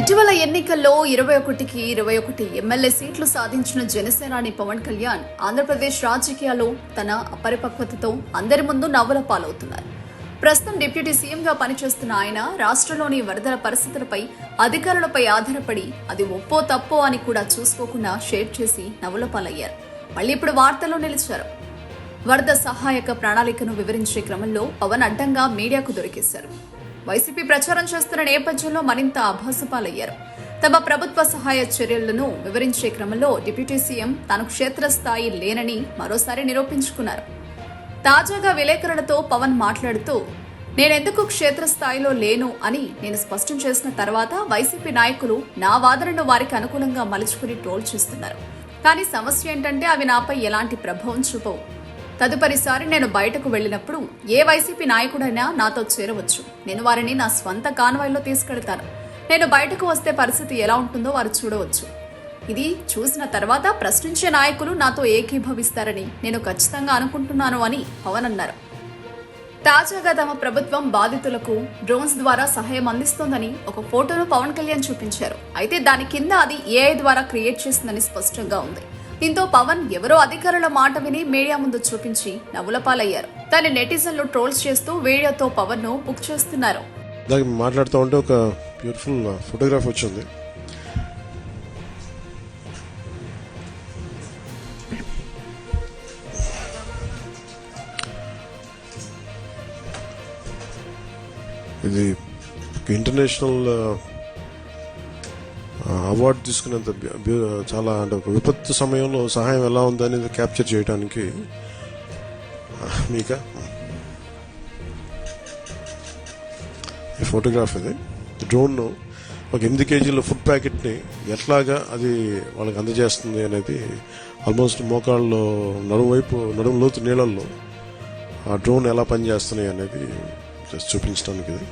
ఇటీవల ఎన్నికల్లో ఇరవై ఒకటికి ఇరవై ఒకటి ఎమ్మెల్యే సీట్లు సాధించిన జనసేనాని పవన్ కళ్యాణ్ ఆంధ్రప్రదేశ్ రాజకీయాల్లో తన అపరిపక్వతతో అందరి ముందు నవ్వుల పాలవుతున్నారు. ప్రస్తుతం డిప్యూటీ సీఎంగా పనిచేస్తున్న ఆయన రాష్ట్రంలోని వరదల పరిస్థితులపై అధికారులపై ఆధారపడి అది ఒప్పో తప్పో అని కూడా చూసుకోకుండా షేర్ చేసి నవ్వుల పాలయ్యారు. మళ్ళీ ఇప్పుడు వార్తల్లో నిలిచారు. వరద సహాయక ప్రణాళికను వివరించే క్రమంలో పవన్ అడ్డంగా మీడియాకు దొరికేశారు. వైసీపీ ప్రచారం చేస్తున్న నేపథ్యంలో మరింత అభాసుపాలయ్యారు. తమ ప్రభుత్వ సహాయ చర్యలను వివరించే క్రమంలో డిప్యూటీ సీఎం తాను క్షేత్రస్థాయి లేనని మరోసారి నిరూపించుకున్నారు. తాజాగా విలేకరులతో పవన్ మాట్లాడుతూ నేనెందుకు క్షేత్రస్థాయిలో లేను అని నేను స్పష్టం చేసిన తర్వాత వైసీపీ నాయకులు నా వాదనను వారికి అనుకూలంగా మలుచుకుని ట్రోల్ చేస్తున్నారు. కానీ సమస్య ఏంటంటే అవి నాపై ఎలాంటి ప్రభావం చూపవు. తదుపరిసారి నేను బయటకు వెళ్ళినప్పుడు ఏ వైసీపీ నాయకుడైనా నాతో చేరవచ్చు. నేను వారిని నా స్వంత కాన్వాయ్లో తీసుకెళ్తాను. నేను బయటకు వస్తే పరిస్థితి ఎలా ఉంటుందో వారు చూడవచ్చు. ఇది చూసిన తర్వాత ప్రశ్నించే నాయకులు నాతో ఏకీభవిస్తారని నేను ఖచ్చితంగా అనుకుంటున్నాను అని పవన్ అన్నారు. తాజాగా తమ ప్రభుత్వం బాధితులకు డ్రోన్స్ ద్వారా సహాయం అందిస్తోందని ఒక ఫోటోను పవన్ కళ్యాణ్ చూపించారు. అయితే దాని కింద అది ఏఐ ద్వారా క్రియేట్ చేసిందని స్పష్టంగా ఉంది. దీంతో పవన్ ఎవరో అధికారుల మాట విని మీడియా ముందు చూపించి నవ్వులపాలయ్యారు తన నెటిజన్లు ట్రోల్స్ చేస్తూ వీడియోతో పవన్ను బుక్ చేస్తున్నారు. దానికి మాట్లాడుతూ ఉంటే ఒక బ్యూటిఫుల్ ఫోటోగ్రాఫ్ వచ్చింది. ఇది ఇంటర్నేషనల్ అవార్డు తీసుకునేంత చాలా అంటే ఒక విపత్తు సమయంలో సహాయం ఎలా ఉందనేది క్యాప్చర్ చేయడానికి మీకు? ఈ ఫోటోగ్రాఫ్ ఇది. డ్రోన్ ఒక ఎనిమిది కేజీల ఫుడ్ ప్యాకెట్ని ఎట్లాగా అది వాళ్ళకి అందజేస్తుంది అనేది ఆల్మోస్ట్ మోకాళ్ళలో నడుము వైపు నడుము లోతు నీళ్ళల్లో ఆ డ్రోన్ ఎలా పనిచేస్తున్నాయి అనేది ஸோ ஸ்டூப்பிங் ஸ்டோன் இருக்குது